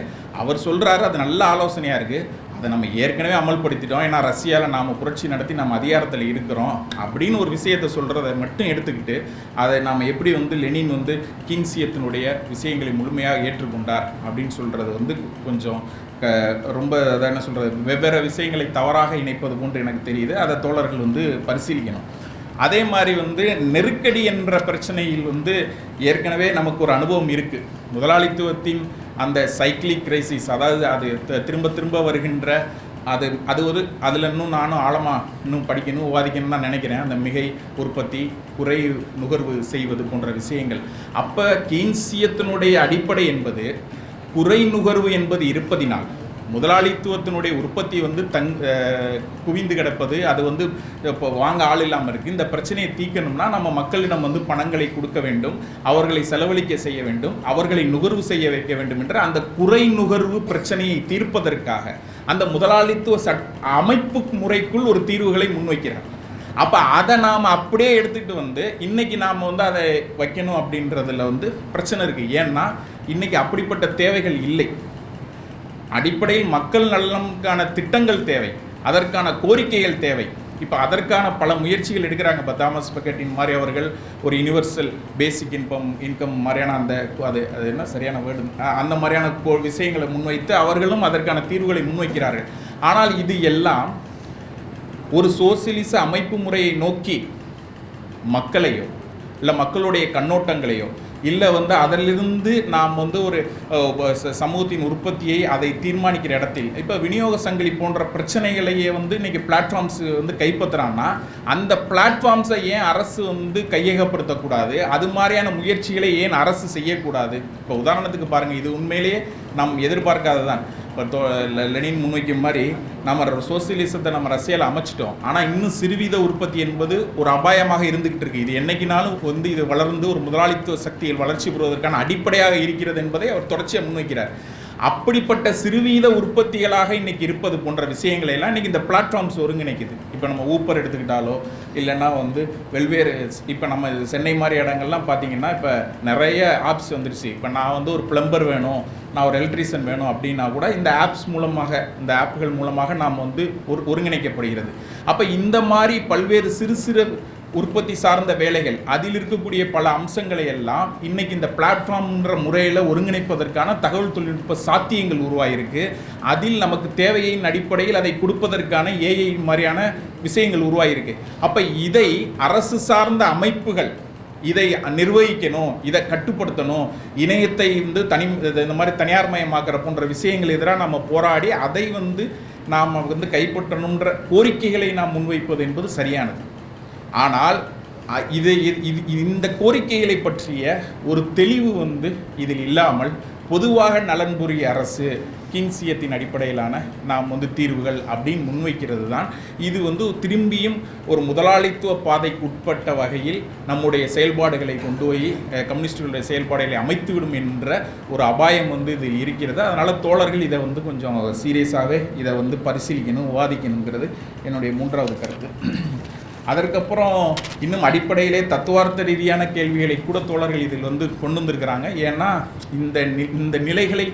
அவர் சொல்கிறாரு அது நல்ல ஆலோசனையாக இருக்குது அதை நம்ம ஏற்கனவே அமல்படுத்திட்டோம். ஏன்னா ரஷ்யாவில் நாம் புரட்சி நடத்தி நம்ம அதிகாரத்தில் இருக்கிறோம் அப்படின்னு ஒரு விஷயத்தை சொல்கிறத மட்டும் எடுத்துக்கிட்டு அதை நாம் எப்படி வந்து லெனின் வந்து கின்சியத்தினுடைய விஷயங்களை முழுமையாக ஏற்றுக்கொண்டார் அப்படின்னு சொல்கிறது வந்து கொஞ்சம் ரொம்ப அதான் என்ன சொல்கிறது வெவ்வேறு விஷயங்களை தவறாக இணைப்பது போன்று எனக்கு தெரியுது. அதை தோழர்கள் வந்து பரிசீலிக்கணும். அதே மாதிரி வந்து நெருக்கடி என்ற பிரச்சனையில் வந்து ஏற்கனவே நமக்கு ஒரு அனுபவம் இருக்குது முதலாளித்துவத்தின் அந்த சைக்கிளிக் கிரைசிஸ் அதாவது அது த- திரும்ப திரும்ப வருகின்ற அது அது ஒரு அதில் இன்னும் நானும் ஆழமாக இன்னும் படிக்கணும் விவாதிக்கணும்னு தான் நினைக்கிறேன். அந்த மிகை உற்பத்தி குறை நுகர்வு செய்வது போன்ற விஷயங்கள். அப்போ கீன்சியத்தினுடைய அடிப்படை என்பது குறை நுகர்வு என்பது இருப்பதினால் முதலாளித்துவத்தினுடைய உற்பத்தி வந்து தங் குவிந்து கிடப்பது அது வந்து இப்போ வாங்க ஆள் இல்லாமல் இருக்குது இந்த பிரச்சனையை தீர்க்கணும்னா நம்ம மக்களிடம் வந்து பணங்களை கொடுக்க வேண்டும் அவர்களை செலவழிக்க செய்ய வேண்டும் அவர்களை நுகர்வு செய்ய வைக்க வேண்டும் என்ற அந்த குறை நுகர்வு பிரச்சனையை தீர்ப்பதற்காக அந்த முதலாளித்துவ சட் அமைப்பு முறைக்குள் ஒரு தீர்வுகளை முன்வைக்கிறார். அப்போ அதை நாம் அப்படியே எடுத்துகிட்டு வந்து இன்றைக்கி நாம் வந்து அதை வைக்கணும் அப்படின்றதில் வந்து பிரச்சனை இருக்குது ஏன்னா இன்றைக்கி அப்படிப்பட்ட தேவைகள் இல்லை. அடிப்படையில் மக்கள் நலனுக்கான திட்டங்கள் தேவை. அதற்கான கோரிக்கைகள் தேவை. இப்போ அதற்கான பல முயற்சிகள் எடுக்கிறாங்க. இப்போ தாமஸ் பக்கெட்டின் மாதிரி அவர்கள் ஒரு யுனிவர்சல் பேசிக் இன்கம் இன்கம் மாதிரியான அந்த அது அது என்ன? சரியான வேர்டு அந்த மாதிரியான கோ- விஷயங்களை முன்வைத்து அவர்களும் அதற்கான தீர்வுகளை முன்வைக்கிறார்கள். ஆனால் இது எல்லாம் ஒரு சோசியலிச அமைப்பு முறையை நோக்கி மக்களையோ இல்லை மக்களுடைய கண்ணோட்டங்களையோ இல்லை வந்து அதிலிருந்து நாம் வந்து ஒரு ச- சமூகத்தின் உற்பத்தியை அதை தீர்மானிக்கிற இடத்தில் இப்போ விநியோக சங்கிலி போன்ற பிரச்சனைகளையே வந்து இன்றைக்கி பிளாட்ஃபார்ம்ஸ் வந்து கைப்பற்றுறான்னா அந்த பிளாட்ஃபார்ம்ஸை ஏன் அரசு வந்து கையகப்படுத்தக்கூடாது? அது மாதிரியான முயற்சிகளை ஏன் அரசு செய்யக்கூடாது? இப்போ உதாரணத்துக்கு பாருங்கள் இது உண்மையிலேயே நாம் எதிர்பார்க்காததான் இப்போ லெனின் முன்வைக்கும் மாதிரி நம்ம சோசியலிசத்தை நம்ம ரஷ்யாவில் அமைச்சிட்டோம். ஆனால் இன்னும் சிறுவித உற்பத்தி என்பது ஒரு அபாயமாக இருந்துகிட்டு இருக்கு. இது என்னைக்குனாலும் வந்து இது வளர்ந்து ஒரு முதலாளித்துவ சக்தியில் வளர்ச்சி பெறுவதற்கான அடிப்படையாக இருக்கிறது என்பதை அவர் தொடர்ச்சியாக முன்வைக்கிறார். அப்படிப்பட்ட சிறுவீத உற்பத்திகளாக இன்றைக்கி இருப்பது போன்ற விஷயங்களை எல்லாம் இன்றைக்கி இந்த பிளாட்ஃபார்ம்ஸ் ஒருங்கிணைக்குது. இப்போ நம்ம ஊப்பர் எடுத்துக்கிட்டாலோ இல்லைன்னா வந்து வெவ்வேறு இப்போ நம்ம இது சென்னை மாதிரி இடங்கள்லாம் பார்த்தீங்கன்னா இப்போ நிறைய ஆப்ஸ் வந்துருச்சு. இப்போ நான் வந்து ஒரு பிளம்பர் வேணும் நான் ஒரு எலக்ட்ரீஷியன் வேணும் அப்படின்னா கூட இந்த ஆப்ஸ் மூலமாக இந்த ஆப்புகள் மூலமாக நாம் வந்து ஒரு ஒருங்கிணைக்கப்படுகிறது. அப்போ இந்த மாதிரி பல்வேறு சிறு சிறு உற்பத்தி சார்ந்த வேலைகள் அதில் இருக்கக்கூடிய பல அம்சங்களை எல்லாம் இன்னைக்கு இந்த பிளாட்ஃபார்ம்ன்ற முறையில் ஒருங்கிணைப்பதற்கான தகவல் தொழில்நுட்ப சாத்தியங்கள் உருவாகியிருக்கு அதில் நமக்கு தேவையின் அடிப்படையில் அதை கொடுப்பதற்கான ஏஐ மாதிரியான விஷயங்கள் உருவாகியிருக்கு அப்போ இதை அரசு சார்ந்த அமைப்புகள் இதை நிர்வகிக்கணும் இதை கட்டுப்படுத்தணும் இணையத்தை வந்து தனி இந்த மாதிரி தனியார்மயமாக்குற போன்ற விஷயங்கள் எதிராக நம்ம போராடி அதை வந்து நாம் வந்து கைப்பற்றணுன்ற கோரிக்கைகளை நாம் முன்வைப்பது என்பது சரியானது. ஆனால் இது இது- இது- இந்த கோரிக்கைகளை பற்றிய ஒரு தெளிவு வந்து இதில் இல்லாமல் பொதுவாக நலன்புரிய அரசு கின்சியத்தின் அடிப்படையிலான நாம் வந்து தீர்வுகள் அப்படின்னு முன்வைக்கிறது தான். இது வந்து திரும்பியும் ஒரு முதலாளித்துவ பாதைக்கு உட்பட்ட வகையில் நம்முடைய செயல்பாடுகளை கொண்டு போய் கம்யூனிஸ்டுகளுடைய செயல்பாடுகளை அமைத்துவிடும் என்ற ஒரு அபாயம் வந்து இதில் இருக்கிறது. அதனால் தோழர்கள் இதை வந்து கொஞ்சம் சீரியஸாகவே இதை வந்து பரிசீலிக்கணும் விவாதிக்கணுங்கிறது என்னுடைய மூன்றாவது கருத்து. அதற்கப்புறம் இன்னும் அடிப்படையிலே தத்துவார்த்த ரீதியான கேள்விகளை கூட தோழர்கள் இதில் வந்து கொண்டு வந்திருக்கிறாங்க. ஏன்னா இந்த நி- இந்த நிலைகளை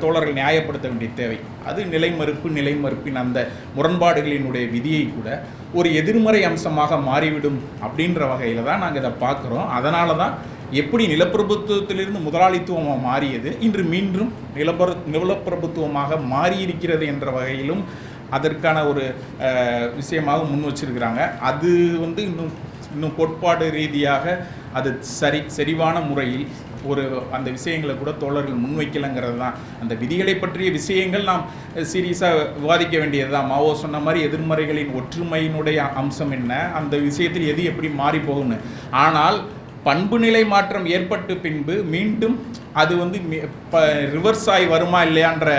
தோழர்கள் நியாயப்படுத்த வேண்டிய தேவை. அது நிலை மறுப்பு நிலை மறுப்பின் அந்த முரண்பாடுகளினுடைய விதியை கூட ஒரு எதிர்மறை அம்சமாக மாறிவிடும் அப்படின்ற வகையில் தான் நாங்கள் இதை பார்க்குறோம். அதனால தான் எப்படி நிலப்பிரபுத்துவத்திலிருந்து முதலாளித்துவமாக மாறியது இன்று மீண்டும் நிலப்பர நிலப்பிரபுத்துவமாக மாறியிருக்கிறது என்ற வகையிலும் அதற்கான ஒரு விஷயமாக முன் வச்சிருக்கிறாங்க. அது வந்து இன்னும் இன்னும் கோட்பாடு ரீதியாக அது சரி சரிவான முறையில் ஒரு அந்த விஷயங்களை கூட தோழர்கள் முன்வைக்கலைங்கிறது தான். அந்த விதிகளை பற்றிய விஷயங்கள் நாம் சீரியஸாக விவாதிக்க வேண்டியது தான். மாவோ சொன்ன மாதிரி எதிர்மறைகளின் ஒற்றுமையினுடைய அம்சம் என்ன? அந்த விஷயத்தில் எது எப்படி மாறி போகும்னு. ஆனால் பண்பு நிலை மாற்றம் ஏற்பட்டு பின்பு மீண்டும் அது வந்து ரிவர்ஸ் ஆகி வருமா இல்லையான்ற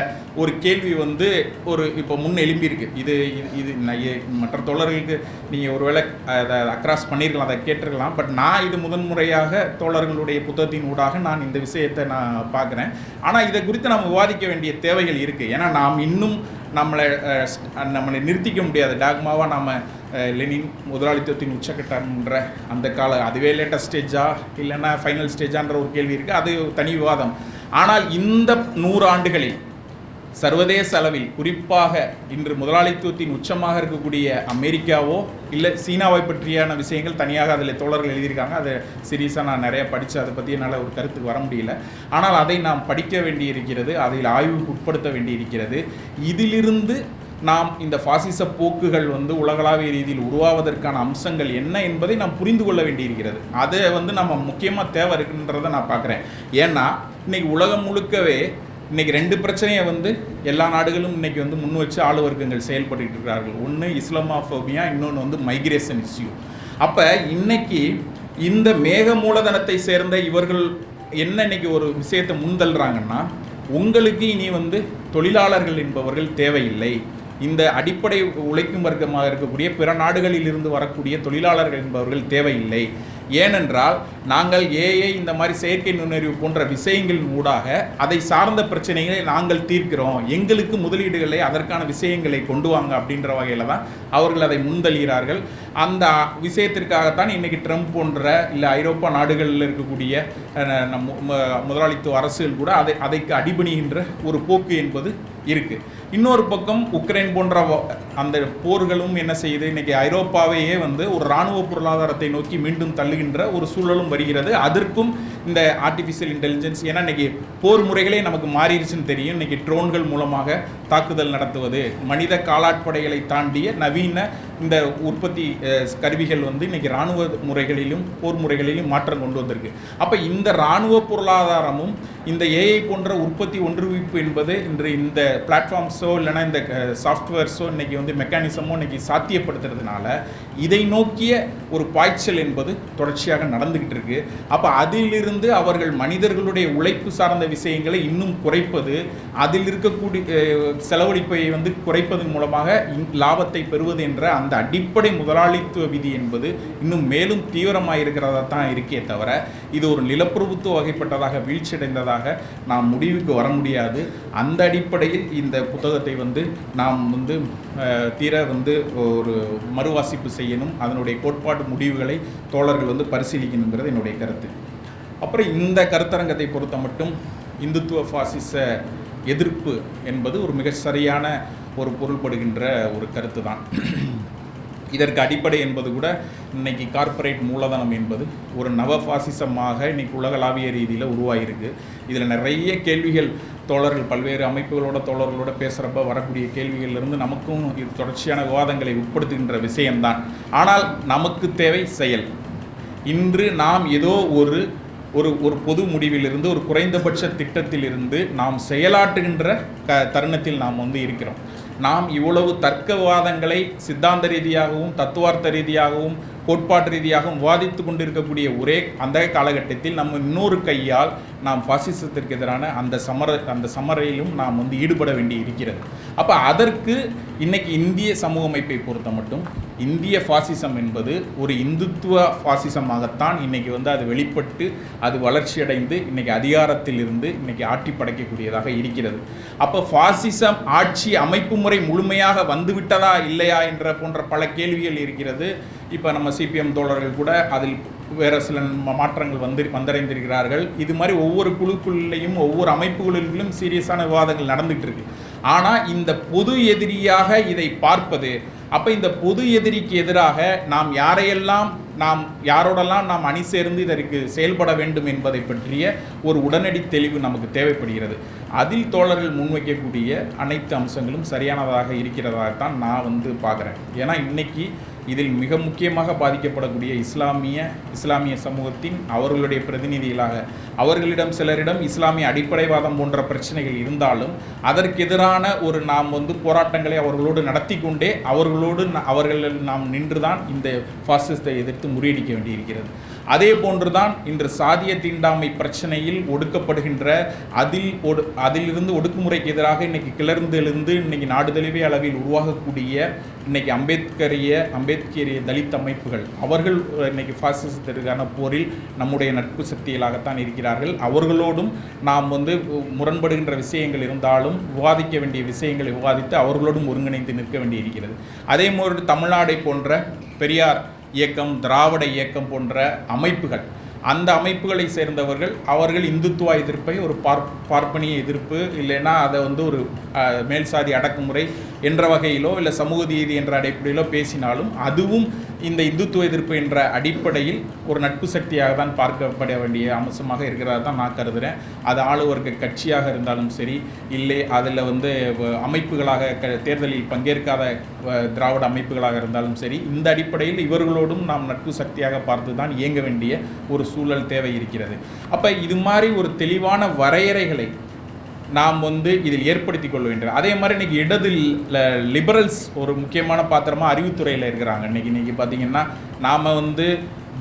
ஒரு கேள்வி வந்து ஒரு இப்போ முன் எழும்பியிருக்கு இது இது- இது நான் மற்ற தோழர்களுக்கு நீங்கள் ஒருவேளை அதை அக்ராஸ் பண்ணியிருக்கலாம் அதை கேட்டிருக்கலாம். பட் நான் இது முதன்முறையாக தோழர்களுடைய புத்தகத்தின் ஊடாக நான் இந்த விஷயத்தை நான் பார்க்குறேன். ஆனால் இதை குறித்து நாம் விவாதிக்க வேண்டிய தேவைகள் இருக்குது ஏன்னா நாம் இன்னும் நம்மளை நம்மளை நிறுத்திக்க முடியாது. டாக்மாவாக நாம் லெனின் முதலாளித்துவத்தின் உச்சக்கட்டம்ன்ற அந்த கால அதுவே லேட்டஸ்ட் ஸ்டேஜா இல்லைன்னா ஃபைனல் ஸ்டேஜான்ற ஒரு கேள்வி இருக்குது அது தனி விவாதம். ஆனால் இந்த நூறு ஆண்டுகளில் சர்வதேச அளவில் குறிப்பாக இன்று முதலாளித்துவத்தின் உச்சமாக இருக்கக்கூடிய அமெரிக்காவோ இல்லை சீனாவை பற்றியான விஷயங்கள் தனியாக அதில் தோழர்கள் எழுதியிருக்காங்க. அதை சீரியஸாக நான் நிறைய படித்து அதை பற்றி என்னால் ஒரு கருத்துக்கு வர முடியல. ஆனால் அதை நாம் படிக்க வேண்டியிருக்கிறது அதில் ஆய்வுக்கு உட்படுத்த வேண்டியிருக்கிறது. இதிலிருந்து நாம் இந்த பாசிச போக்குகள் வந்து உலகளாவிய ரீதியில் உருவாவதற்கான அம்சங்கள் என்ன என்பதை நாம் புரிந்து கொள்ள வேண்டியிருக்கிறது. அதை வந்து நம்ம முக்கியமாக தேவை இருக்குன்றதை நான் பார்க்குறேன். ஏன்னா இன்னைக்கு உலகம் முழுக்கவே இன்றைக்கி ரெண்டு பிரச்சனையை வந்து எல்லா நாடுகளும் இன்றைக்கி வந்து முன் வச்சு ஆளு வர்க்கங்கள் செயல்பட்டு இருக்கிறார்கள். ஒன்று இஸ்லாமாஃபோபியா இன்னொன்று வந்து மைக்ரேஷன் இஷ்யூ அப்போ இன்னைக்கு இந்த மேக மூலதனத்தை சேர்ந்த இவர்கள் என்ன இன்னைக்கு ஒரு விஷயத்தை முன்தள்ளுறாங்கன்னா உங்களுக்கு இனி வந்து தொழிலாளர்கள் என்பவர்கள் தேவையில்லை. இந்த அடிப்படை உழைக்கும் வர்க்கமாக இருக்கக்கூடிய பிற நாடுகளில் இருந்து வரக்கூடிய தொழிலாளர்கள் என்பவர்கள் தேவையில்லை. ஏனென்றால் நாங்கள் ஏஐ இந்த மாதிரி செயற்கை நுண்ணறிவு போன்ற விஷயங்களின் ஊடாக அதை சார்ந்த பிரச்சனைகளை நாங்கள் தீர்க்கிறோம். எங்களுக்கு முதலீடுகளை அதற்கான விஷயங்களை கொண்டு வாங்க அப்படின்ற வகையில் தான் அவர்கள் அதை முன்தள்ளுகிறார்கள் அந்த விஷயத்திற்காகத்தான் இன்னைக்கு ட்ரம்ப் போன்ற இல்லை ஐரோப்பா நாடுகளில் இருக்கக்கூடிய நம் முதலாளித்துவ அரசுகள் கூட அதை அதைக்கு அடிபணிகின்ற ஒரு போக்கு என்பது இருக்கு. இன்னொரு பக்கம் உக்ரைன் போன்ற அந்த போர்களும் என்ன செய்யுது? இன்னைக்கு ஐரோப்பாவையே வந்து ஒரு இராணுவ பொருளாதாரத்தை நோக்கி மீண்டும் தள்ளுகின்ற ஒரு சூழலும் வருகிறது. அதற்கும் இந்த ஆர்டிஃபிஷியல் இன்டெலிஜென்ஸ் ஏன்னா இன்னைக்கு போர் முறைகளே நமக்கு மாறிடுச்சுன்னு தெரியும். இன்னைக்கு ட்ரோன்கள் மூலமாக தாக்குதல் நடத்துவது. மனித காலாட்படைகளை தாண்டிய நவீன இந்த உற்பத்தி கருவிகள் வந்து இன்னைக்கு இராணுவ முறைகளிலும் போர் முறைகளிலும் மாற்றம் கொண்டு வந்திருக்கு. அப்போ இந்த இராணுவ பொருளாதாரமும் இந்த ஏஐ போன்ற உற்பத்தி ஒன்றுவிப்பு என்பது இன்று இந்த பிளாட்ஃபார்ம்ஸோ இல்லைன்னா இந்த சாஃப்ட்வேர்ஸோ இன்னைக்கு வந்து மெக்கானிசமோ இன்னைக்கு சாத்தியப்படுத்துறதுனால இதை நோக்கிய ஒரு பாய்ச்சல் என்பது தொடர்ச்சியாக நடந்துகிட்டு இருக்கு. அப்போ அதிலிருந்து அவர்கள் மனிதர்களுடைய உழைப்பு சார்ந்த விஷயங்களை இன்னும் குறைப்பது அதில் இருக்கக்கூடிய செலவழிப்பை வந்து குறைப்பதன் மூலமாக இன்- லாபத்தை பெறுவது என்ற அந்த அடிப்படை முதலாளித்துவ விதி என்பது இன்னும் மேலும் தீவிரமாக இருக்கிறதா தான் இருக்கே தவிர இது ஒரு நிலப்பிரபுத்துவ வகைப்பட்டதாக வீழ்ச்சியடைந்ததாக நாம் முடிவுக்கு வர முடியாது. அந்த அடிப்படையில் இந்த புத்தகத்தை வந்து நாம் வந்து தீர வந்து ஒரு மறுவாசிப்பு செய்யணும். அதனுடைய கோட்பாட்டு முடிவுகளை தோழர்கள் வந்து பரிசீலிக்கணுங்கிறது என்னுடைய கருத்து. அப்புறம் இந்த கருத்தரங்கத்தை பொறுத்த மட்டும் இந்துத்துவ பாசிச எதிர்ப்பு என்பது ஒரு மிக சரியான ஒரு பொருள்படுகின்ற ஒரு கருத்து தான் இதற்கு அடிப்படை என்பது கூட இன்னைக்கு கார்ப்பரேட் மூலதனம் என்பது ஒரு நவ பாசிசமாக இன்னைக்கு உலகளாவிய ரீதியில் உருவாகியிருக்கு இதில் நிறைய கேள்விகள் தோழர்கள் பல்வேறு அமைப்புகளோட தோழர்களோட பேசுகிறப்ப வரக்கூடிய கேள்விகளிலிருந்து நமக்கும் இது தொடர்ச்சியான விவாதங்களை உட்படுத்துகின்ற விஷயம்தான். ஆனால் நமக்கு தேவை செயல். இன்று நாம் ஏதோ ஒரு ஒரு ஒரு பொது முடிவிலிருந்து ஒரு குறைந்தபட்ச திட்டத்திலிருந்து நாம் செயலாற்றுகின்ற க தருணத்தில் நாம் வந்து இருக்கிறோம். நாம் இவ்வளவு தர்க்கவாதங்களை சித்தாந்த ரீதியாகவும் தத்துவார்த்த ரீதியாகவும் கோட்பாட்டு ரீதியாகவும் விவாதித்து கொண்டிருக்கக்கூடிய ஒரே அந்த காலகட்டத்தில் நம்ம இன்னொரு கையால் நாம் பாசிசத்திற்கு எதிரான அந்த சமர அந்த சமரையிலும் நாம் வந்து ஈடுபட வேண்டி இருக்கிறது அப்போ அதற்கு இன்னைக்கு இந்திய சமூக அமைப்பை பொறுத்த மட்டும் இந்திய ஃபாசிசம் என்பது ஒரு இந்துத்துவ பாசிசமாகத்தான் இன்றைக்கி வந்து அது வெளிப்பட்டு அது வளர்ச்சியடைந்து இன்றைக்கி அதிகாரத்தில் இருந்து இன்றைக்கி ஆட்டி படைக்கக்கூடியதாக இருக்கிறது. அப்போ ஃபாசிசம் ஆட்சி அமைப்பு முறை முழுமையாக வந்துவிட்டதா இல்லையா என்ற போன்ற பல கேள்விகள் இருக்கிறது. இப்போ நம்ம சிபிஎம் தோழர்கள் கூட அதில் வேறு சில மாற்றங்கள் வந்து வந்தடைந்திருக்கிறார்கள். இது மாதிரி ஒவ்வொரு குழுக்குள்ளேயும் ஒவ்வொரு அமைப்புகளிலும் சீரியஸான விவாதங்கள் நடந்துகிட்டு இருக்கு ஆனால் இந்த பொது எதிரியாக இதை பார்ப்பது அப்போ இந்த பொது எதிரிக்கு எதிராக நாம் யாரையெல்லாம் நாம் யாரோடெல்லாம் நாம் அணி சேர்ந்து இதற்கு செயல்பட வேண்டும் என்பதை பற்றிய ஒரு உடனடி தெளிவு நமக்கு தேவைப்படுகிறது. அதில் தோழர்கள் முன்வைக்கக்கூடிய அனைத்து அம்சங்களும் சரியானதாக இருக்கிறதாகத்தான் நான் வந்து பார்க்குறேன். ஏன்னா இன்னைக்கு இதில் மிக முக்கியமாக பாதிக்கப்படக்கூடிய இஸ்லாமிய இஸ்லாமிய சமூகத்தின் அவர்களுடைய பிரதிநிதிகளாக அவர்களிடம் சிலரிடம் இஸ்லாமிய அடிப்படைவாதம் போன்ற பிரச்சனைகள் இருந்தாலும் அதற்கு எதிரான ஒரு நாம் வந்து போராட்டங்களை அவர்களோடு நடத்தி கொண்டே அவர்களோடு அவர்கள் நாம் நின்றுதான் இந்த பாசிசத்தை எதிர்த்து முறியடிக்க வேண்டியிருக்கிறது. அதே போன்றுதான் இன்று சாதிய தீண்டாமை பிரச்சனையில் ஒடுக்கப்படுகின்ற அதில் ஒடு அதிலிருந்து ஒடுக்குமுறைக்கு எதிராக இன்னைக்கு கிளர்ந்து எழுந்து இன்னைக்கு நாடு தழுவிய அளவில் உருவாகக்கூடிய இன்னைக்கு அம்பேத்கரிய அம்பேத்கரிய தலித் அமைப்புகள். அவர்கள் இன்னைக்கு ஃபாசிசத்திற்கான போரில் நம்முடைய நட்பு சக்திகளாகத்தான் இருக்கிறார்கள். அவர்களோடும் நாம் வந்து முரண்படுகின்ற விஷயங்கள் இருந்தாலும் விவாதிக்க வேண்டிய விஷயங்களை விவாதித்து அவர்களோடும் ஒருங்கிணைந்து நிற்க வேண்டியிருக்கிறது. அதே மாதிரி தமிழ்நாடை போன்ற பெரியார் இயக்கம் திராவிட இயக்கம் போன்ற அமைப்புகள். அந்த அமைப்புகளை சேர்ந்தவர்கள் அவர்கள் இந்துத்துவ எதிர்ப்பை ஒரு பார்ப் பார்ப்பனிய எதிர்ப்பு இல்லைன்னா அதை வந்து ஒரு மேல்சாதி அடக்குமுறை என்ற வகையிலோ இல்லை சமூக நீதி என்ற அடிப்படையிலோ பேசினாலும் அதுவும் இந்த இந்துத்துவ எதிர்ப்பு என்ற அடிப்படையில் ஒரு நட்பு சக்தியாக தான் பார்க்கப்பட வேண்டிய அம்சமாக இருக்கிறதா தான் நான் கருதுகிறேன் அது ஆளுவர்க்க கட்சியாக இருந்தாலும் சரி இல்லை அதில் வந்து அமைப்புகளாக க தேர்தலில் பங்கேற்காத திராவிட அமைப்புகளாக இருந்தாலும் சரி இந்த அடிப்படையில் இவர்களோடும் நாம் நட்பு சக்தியாக பார்த்து தான் இயங்க வேண்டிய ஒரு சூழல் தேவை இருக்கிறது. அப்போ இது மாதிரி ஒரு தெளிவான வரையறைகளை நாம் வந்து இதில் ஏற்படுத்தி கொள்ள வேண்டும் அதே மாதிரி இன்னைக்கு இடது லிபரல்ஸ் ஒரு முக்கியமான பாத்திரமாக அறிவுத்துறையில் இருக்கிறாங்க. இன்னைக்கு இன்னைக்கு பார்த்தீங்கன்னா நாம் வந்து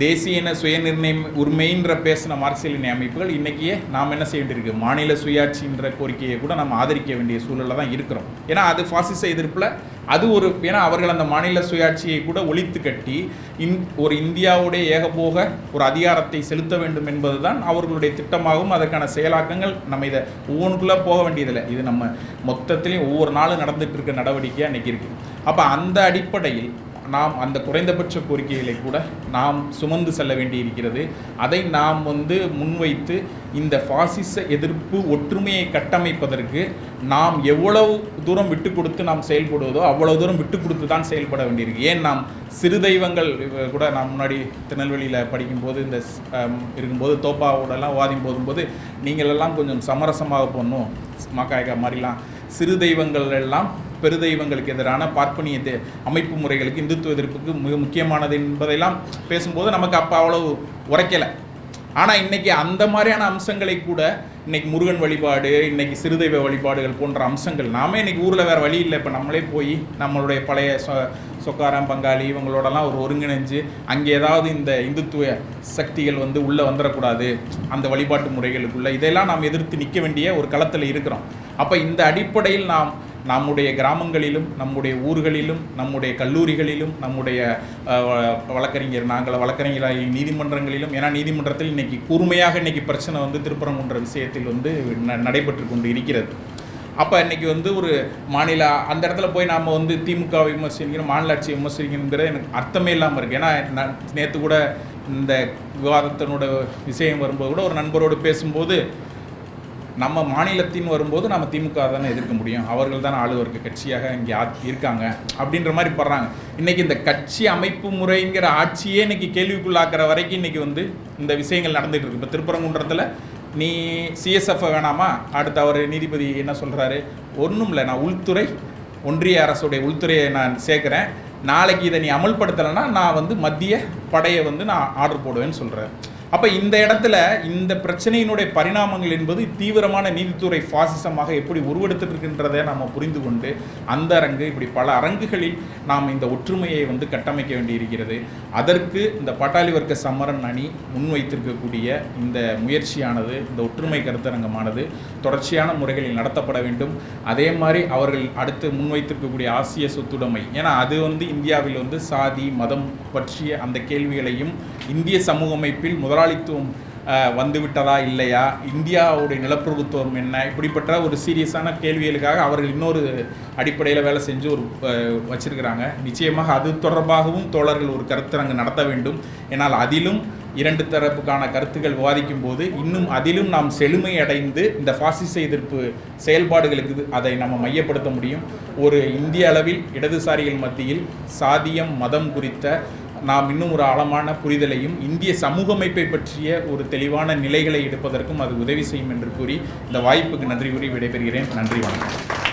தேசிய இன சுயநிர்ணயம் உரிமைன்ற பேசின மார்க்சியல் இணை அமைப்புகள் இன்றைக்கியே நாம் என்ன செய்ய வேண்டியிருக்கு? மாநில சுயாட்சின்ற கோரிக்கையை கூட நம்ம ஆதரிக்க வேண்டிய சூழலில் தான் இருக்கிறோம். ஏன்னா அது ஃபாசிச எதிர்ப்பில் அது ஒரு ஏன்னா அவர்கள் அந்த மாநில சுயாட்சியை கூட ஒழித்து கட்டி இந் ஒரு இந்தியாவுடைய ஏகபோக ஒரு அதிகாரத்தை செலுத்த வேண்டும் என்பதுதான் அவர்களுடைய திட்டமாகவும் அதற்கான செயலாக்கங்கள் நம்ம இதை ஒவ்வொன்றுக்குள்ளே போக வேண்டியதில்லை. இது நம்ம மொத்தத்திலையும் ஒவ்வொரு நாளும் நடந்துகிட்டு இருக்க நடவடிக்கையாக இன்றைக்கி இருக்குது அப்போ அந்த அடிப்படையில் நாம் அந்த குறைந்தபட்ச கோரிக்கைகளை கூட நாம் சுமந்து செல்ல வேண்டியிருக்கிறது. அதை நாம் வந்து முன்வைத்து இந்த பாசிச எதிர்ப்பு ஒற்றுமையை கட்டமைப்பதற்கு நாம் எவ்வளவு தூரம் விட்டு கொடுத்து நாம் செயல்படுவதோ அவ்வளவு தூரம் விட்டு கொடுத்து தான் செயல்பட வேண்டியிருக்கு. ஏன் நாம் சிறு தெய்வங்கள் கூட நான் முன்னாடி திருநெல்வேலியில் படிக்கும்போது இந்த இருக்கும்போது தோப்பாவோடலாம் வாதிம் போதும்போது நீங்களெல்லாம் கொஞ்சம் சமரசமாக பண்ணும் மாக்காய்கா மாதிரிலாம். சிறு தெய்வங்கள் எல்லாம் பெருதெய்வங்களுக்கு எதிரான பார்ப்பனிய அமைப்பு முறைகளுக்கு இந்துத்துவ எதிர்ப்புக்கு மிக முக்கியமானது என்பதையெல்லாம் பேசும்போது நமக்கு அப்போ அவ்வளவு உரைக்கலை. ஆனால் இன்னைக்கு அந்த மாதிரியான அம்சங்களை கூட இன்றைக்கி முருகன் வழிபாடு இன்றைக்கி சிறுதெய்வ வழிபாடுகள் போன்ற அம்சங்கள் நாமே இன்றைக்கி ஊரில் வேறு வழி இல்லை. இப்போ நம்மளே போய் நம்மளுடைய பழைய சொ சொக்காரம் பங்காளி இவங்களோடலாம் ஒரு ஒருங்கிணைஞ்சு அங்கே ஏதாவது இந்த இந்துத்துவ சக்திகள் வந்து உள்ளே வந்துடக்கூடாது அந்த வழிபாட்டு முறைகளுக்குள்ளே. இதெல்லாம் நாம் எதிர்த்து நிற்க வேண்டிய ஒரு களத்தில் இருக்கிறோம். அப்போ இந்த அடிப்படையில் நாம் நம்முடைய கிராமங்களிலும் நம்முடைய ஊர்களிலும் நம்முடைய கல்லூரிகளிலும் நம்முடைய வழக்கறிஞர் நாங்கள் வழக்கறிஞர்களாக நீதிமன்றங்களிலும் ஏன்னா நீதிமன்றத்தில் இன்னைக்கு கூர்மையாக இன்றைக்கி பிரச்சனை வந்து திருப்பரங்குன்ற விஷயத்தில் வந்து ந- நடைபெற்று கொண்டு இருக்கிறது. அப்போ இன்னைக்கு வந்து ஒரு மாநில அந்த இடத்துல போய் நாம் வந்து திமுக விமர்சிக்கணும் மாநில ஆட்சியை விமர்சிக்கணுங்கிறது எனக்கு அர்த்தமே இல்லாமல் இருக்குது ஏன்னா நேற்று கூட இந்த விவாதத்தினோட விஷயம் வரும்போது கூட ஒரு நண்பரோடு பேசும்போது நம்ம மாநிலத்தின் வரும்போது நம்ம திமுக தானே எதிர்க்க முடியும். அவர்கள் தான் ஆளுவருக்கு கட்சியாக இங்கே இருக்காங்க அப்படின்ற மாதிரி படுறாங்க. இன்னைக்கு இந்த கட்சி அமைப்பு முறைங்கிற ஆட்சியே இன்னைக்கு கேள்விக்குள்ளாக்குற வரைக்கும் இன்றைக்கி வந்து இந்த விஷயங்கள் நடந்துகிட்டு இருக்கு. இப்போ திருப்பரங்குன்றத்தில் நீ சிஎஸ்எஃப் வேணாமா? அடுத்து அவர் நீதிபதி என்ன சொல்கிறாரு ஒன்றும் இல்லை நான் உள்துறை ஒன்றிய அரசுடைய உள்துறையை நான் சேர்க்குறேன். நாளைக்கு இதை நீ அமல்படுத்தலைன்னா நான் வந்து மத்திய படையை வந்து நான் ஆர்டர் போடுவேன்னு சொல்கிறேன் அப்போ இந்த இடத்துல இந்த பிரச்சனையினுடைய பரிணாமங்கள் என்பது தீவிரமான நீதித்துறை பாசிசமாக எப்படி உருவெடுத்துட்டு நாம் புரிந்து கொண்டு அந்த அரங்கு இப்படி பல அரங்குகளில் நாம் இந்த ஒற்றுமையை வந்து கட்டமைக்க வேண்டியிருக்கிறது. அதற்கு இந்த பட்டாளி வர்க்க சமரன் அணி முன்வைத்திருக்கக்கூடிய இந்த முயற்சியானது இந்த ஒற்றுமை கருத்தரங்கமானது தொடர்ச்சியான முறைகளில் நடத்தப்பட வேண்டும். அதே மாதிரி அவர்கள் அடுத்து முன்வைத்திருக்கக்கூடிய ஆசிய சொத்துடைமை ஏன்னா அது வந்து இந்தியாவில் வந்து சாதி மதம் பற்றிய அந்த கேள்விகளையும் இந்திய சமூக அமைப்பில் முதல் முதலாளித்துவம் வந்துவிட்டதா இல்லையா? இந்தியாவுடைய நிலப்பிரபுத்துவம் என்ன? இப்படிப்பட்ட ஒரு சீரியஸான கேள்விகளுக்காக அவர்கள் இன்னொரு அடிப்படையில் வேலை செஞ்சு ஒரு வச்சிருக்கிறாங்க. நிச்சயமாக அது தொடர்பாகவும் தோழர்கள் ஒரு கருத்தரங்கு நடத்த வேண்டும். ஏன்னால் அதிலும் இரண்டு தரப்புக்கான கருத்துக்கள் விவாதிக்கும் போது இன்னும் அதிலும் நாம் செழுமை அடைந்து இந்த பாசிச எதிர்ப்பு செயல்பாடுகளுக்கு அதை நம்ம மையப்படுத்த முடியும். ஒரு இந்திய அளவில் இடதுசாரிகள் மத்தியில் சாதியம் மதம் குறித்த நாம் இன்னும் ஒரு ஆழமான புரிதலையும் இந்திய சமூக அமைப்பை பற்றிய ஒரு தெளிவான நிலைகளை எடுப்பதற்கும் அது உதவி செய்யும் என்று கூறி இந்த வாய்ப்புக்கு நன்றி கூறி விடைபெறுகிறேன். நன்றி வணக்கம்.